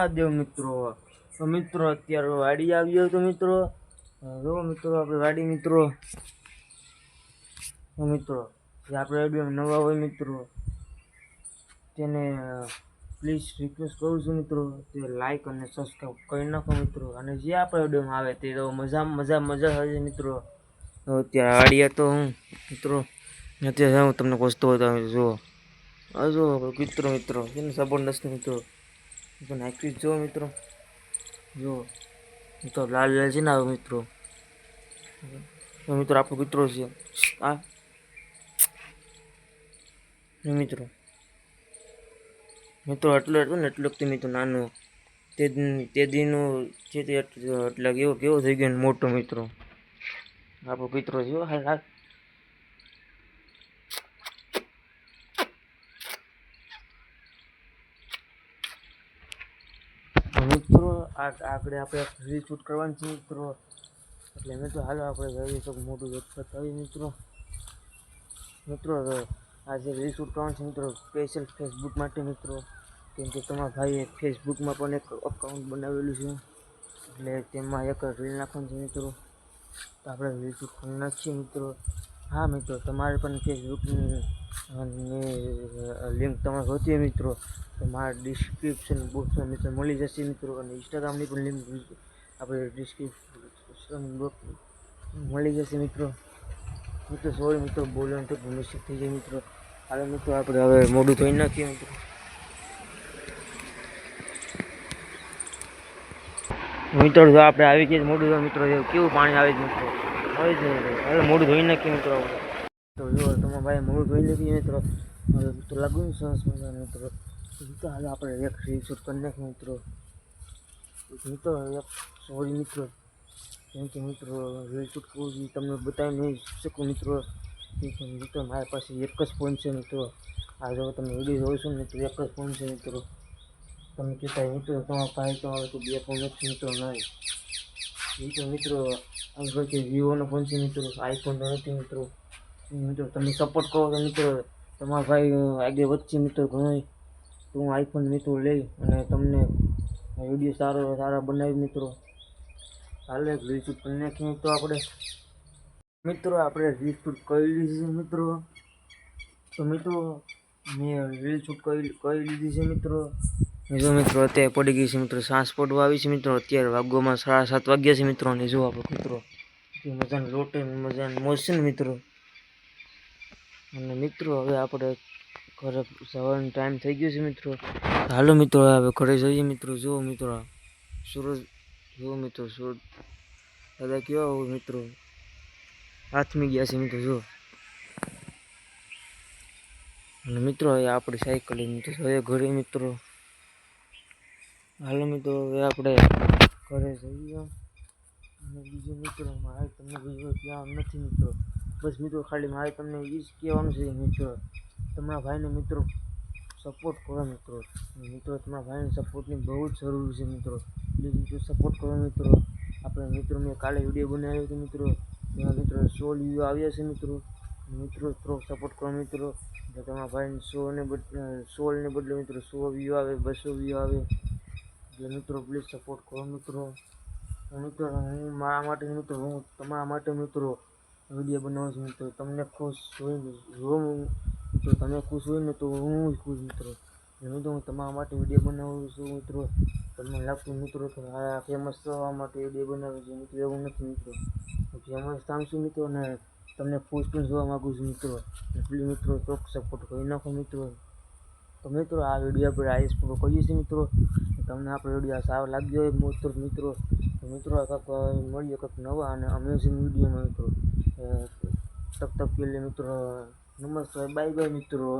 મહાદેવ મિત્રો. તો મિત્રો, અત્યારે વાડી આવ્યો તો મિત્રો. જો મિત્રો, આપણે વાડી મિત્રો. મિત્રો, જે આપણે વીડિયો નવા હોય મિત્રો, તેને પ્લીઝ રિક્વેસ્ટ કરું છું મિત્રો. તે લાઇક અને સબસ્ક્રાઈબ કરી નાખો મિત્રો. અને જે આપણે વિડીયોમાં આવે તે તો મજા મજા મજા છે મિત્રો. અત્યારે વાડી હતો હું, મિત્રો. અત્યારે હું તમને પૂછતો હતો જુઓ આ જો, મિત્રો મિત્રો. એને જબરદસ્ત મિત્રો. તો નાખી જો મિત્રો. જો તો લાલ લાલ છે ને આ મિત્રો. મિત્રો આપણો મિત્રો છે. આ. મિત્રો. મિત્રો એટલો હતો ને એટલો તે મિત્રો નાનો. તે તે દીનું છે તે એટલ- કેવો કેવો થઈ ગયો ને મોટો મિત્રો. આપણો મિત્રો છે હો, તો મિત્રો આગળ આપણે રીલ શૂટ કરવાની છે મિત્રો. એટલે મેં તો હાલો આપણે રવિ તો મોટું વ્યક્ત આવી મિત્રો. મિત્રો આજે રીલ શૂટ કરવાનું છે મિત્રો સ્પેશિયલ ફેસબુક માટે મિત્રો. કેમ કે તમારા ભાઈએ ફેસબુકમાં પણ એક અકાઉન્ટ બનાવેલું છે. એટલે તેમાં એક રીલ નાખવાનું છે મિત્રો. તો આપણે રીલ શૂટ કરી નાખીએ મિત્રો. હા મિત્રો, તમારે પણ ફેસબુકની લિંક તમારે હોતી મિત્રો, તો મારા ડિસ્ક્રિપ્શન બોક્સમાં મિત્રો મળી જશે મિત્રો, અને ઇન્સ્ટાગ્રામની પણ લિંક આપણે ડિસ્ક્રિપ્શન બોક્સ મળી જશે મિત્રો. મિત્રો સોરી મિત્રો, બોલવાનું તો મિસ્ટેક થઈ જાય મિત્રો. હાલો મિત્રો, આપણે હવે મોડું ધોઈ નાખીએ મિત્રો. મિત્રો, જો આપણે આવી ગયા મોડું મિત્રો, કેવું પાણી આવે છે મિત્રો? આવે નહીં. હવે મોડું ધોઈ નાખી મિત્રો તો જો તમારા ભાઈ મોડું ધોઈ નાખી મિત્રો. તો લાગુ ને સરસ મજાનું મિત્રો. તો હાલ આપણે એક રીલ શૂટ કરી નાખીએ મિત્રો. મિત્રો એક સોરી મિત્રો. કેમ કે મિત્રો રીલ શૂટ કરું તમને બતાવી નહીં શકું મિત્રો. મિત્રો, મારી પાસે એક જ ફોન છે મિત્રો. આ જો તમે વીડિયો જોવો છો ને મિત્રો, એક જ ફોન છે મિત્રો. તમે કહેતા મિત્રો, તમારા પાસે તો તો બે ફોન નથી મિત્રો, નહીં. મિત્રો. મિત્રો આગળ કે વિવોનો ફોન છે મિત્રો. આઈફોન નથી મિત્રો. મિત્રો, તમે સપોર્ટ કરો તો મિત્રો, તમારા ભાઈ આગળ વચ્ચે મિત્રો ઘણો તો હું આઈફોન મિત્રો લઈ અને તમને વીડિયો સારો, સારા બનાવી મિત્રો. હાલે રીલ શૂટ કરી નાખીએ તો આપણે. મિત્રો, આપણે રીલ શૂટ કરી લીધી છે મિત્રો. તો મિત્રો, મેં રીલ શૂટ કરી કરી લીધી છે મિત્રો. જો મિત્રો, અત્યારે પડી ગઈ છે મિત્રો સાંસ પડવા આવી છે મિત્રો. અત્યારે વાગોમાં સાડા સાત વાગ્યા છે મિત્રો, અને જો આપણે મિત્રો મજાનો લોટે મજાનો મોજ છે ને મિત્રો. અને મિત્રો, હવે આપણે ઘરે સવારનો ટાઈમ થઈ ગયો છે મિત્રો. હાલો મિત્રો, હવે ઘરે જઈએ મિત્રો. જુઓ મિત્રો, સૂરજ, જુઓ મિત્રો, સૂરજ. દાદા કેવા હોય મિત્રો? હાથમી ગયા છે મિત્રો, જુઓ. અને મિત્રો, હવે આપણે સાયકલ મિત્રો, હવે ઘરે મિત્રો હાલો મિત્રો, હવે આપણે ઘરે જઈએ. અને બીજું મિત્રો મારે તમને બીજું કહેવાનું નથી મિત્રો. બસ મિત્રો, ખાલી મારે તમને એ જ કહેવાનું છે મિત્રો. તમારા ભાઈને મિત્રો સપોર્ટ કરો મિત્રો. મિત્રો, તમારા ભાઈને સપોર્ટની બહુ જ જરૂર છે મિત્રો. પ્લીઝ મિત્રો સપોર્ટ કરો મિત્રો. આપણે મિત્રો, મેં કાલે વીડિયો બનાવ્યો હતો મિત્રો. એમાં મિત્રો સો વ્યૂ આવ્યા છે મિત્રો. મિત્રો થોડોક સપોર્ટ કરો મિત્રો. એટલે તમારા ભાઈને સોને બદલે સોળને બદલે મિત્રો સો વ્યૂ આવે, બસો વ્યૂ આવે. એટલે મિત્રો પ્લીઝ સપોર્ટ કરો મિત્રો. મિત્રો, હું મારા માટે મિત્રો, હું તમારા માટે મિત્રો વીડિયો બનાવું છું મિત્રો. તમને ખુશ હોય ને, જો મિત્રો, તમે ખુશ હોય ને તો હું ખુશ મિત્રો. મિત્રો હું તમારા માટે વીડિયો બનાવું છું મિત્રો. તમને લાગતું મિત્રો કે આ ફેમસ થવા માટે વીડિયો બનાવે છે મિત્રો, એવું નથી મિત્રો. ફેમસ થામ છું મિત્રો? ને તમને ખુશ પણ જોવા માગું છું મિત્રો. એટલે મિત્રો ચોક સપોર્ટ કરી નાખો મિત્રો. તો મિત્રો, આ વીડિયો આપણે આઈસ પૂરો કરીએ છીએ મિત્રો. તમને આપણો વીડિયો સારો લાગ્યો હોય, મિત્રો તો મિત્રો કંઈક મળીએ કંઈક નવા અને અમેઝિંગ વિડીયોમાં મિત્રો. તક તક કે મિત્રો, નમસ્તે બાય બાય મિત્રો.